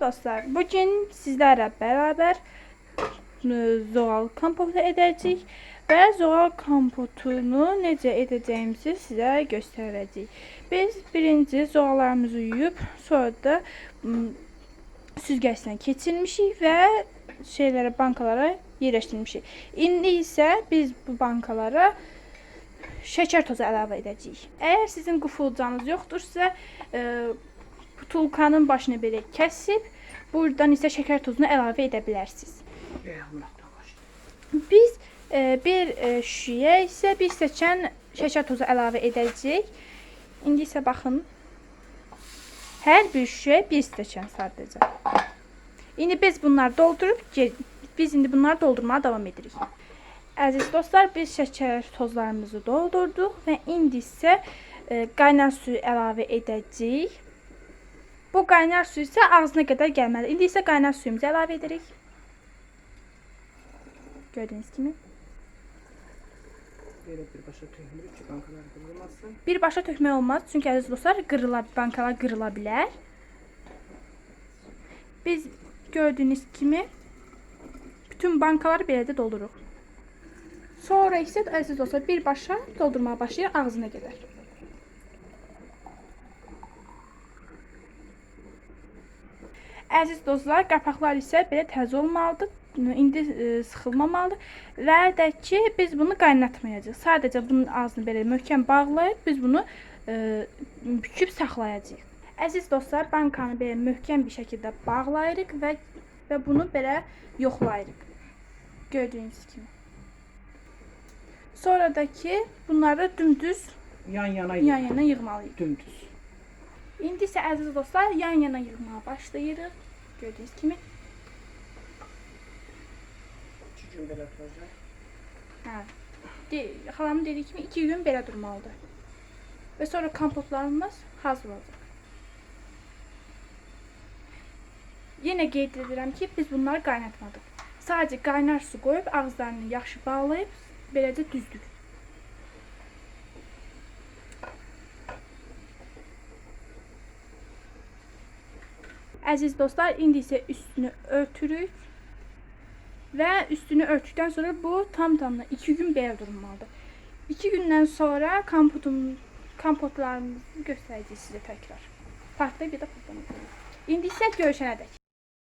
Dostlar, bugün sizlərlə bərabər e, zoğal kompotu edəcəyik və zoğal kompotunu necə edəcəyimizi sizə göstərəcəyik. Biz birinci zoğallarımızı yuyub, sonra da süzgəcdən keçirmişik və şeylərə, bankalara yerləşdirmişik. İndi isə biz bu bankalara şəkər tozu əlavə edəcəyik. Əgər sizin qufulcanız yoxdursa, e, butulkanın başını belə kəsib, buradan isə şəkər tozunu əlavə edə bilərsiniz. Biz e, bir e, şüşəyə isə bir stəkan şəkər tozu əlavə edəcəyik. İndi isə baxın. Hər bir şüşəyə bir stəkan sadəcə. İndi biz bunları doldurub biz indi bunları doldurmaya davam edirik. Əziz dostlar, biz şəkər tozlarımızı doldurduq və indi isə e, qaynar suyu əlavə edəcəyik. Bu qaynar su isə ağzına qədər gəlməli. İndi isə qaynar suyumuzu əlavə edirik. Gördüyünüz kimi. Böyle bir başa tökülür ki bankalar kırılmasın. Birbaşa tökmək olmaz, çünki əziz dostlar, qırıla, bankalar qırıla bilər. Biz gördüyünüz kimi bütün bankaları belə də doldururuq. Sonra isə əziz dostlar, birbaşa doldurmağa başlayır ağzına qədər. Əziz dostlar, qapaqlar isə belə təzə olmalıdır. İndi e, sıxılmamalıdır və də ki biz bunu qaynatmayacağıq. Sadəcə bunun ağzını belə möhkəm bağlayıb biz bunu e, büküb saxlayacağıq. Əziz dostlar, bankanı belə möhkəm bir şəkildə bağlayırıq və və bunu belə yoxlayırıq. Gördüyünüz kimi. Sonra da ki bunları dümdüz Yan yana yan yana yığmalıyıq. dümdüz. İndi isə əziz dostlar, yan yana yığmağa başlayırıq. Gördüyünüz kimi. İki gün belə duracaq. Hə. De, xalam dediyi kimi 2 gün belə durmalıdır. Və sonra kompotlarımız hazır olacaq. Yenə qeyd edirəm ki, biz bunları qaynatmadıq. Sadəcə qaynar su qoyub ağızlarını yaxşı bağlayıb beləcə düzdük. Əziz dostlar, indi isə üstünü örtürük. Və üstünü örtdükdən sonra bu tam tamına 2 gün belə durmalıdır. 2 gündən sonra kompotum kompotlarımızı göstərəcəyik sizə təkrar. Partlayıb ya da partlamayacaq. İndi isə görüşənədək.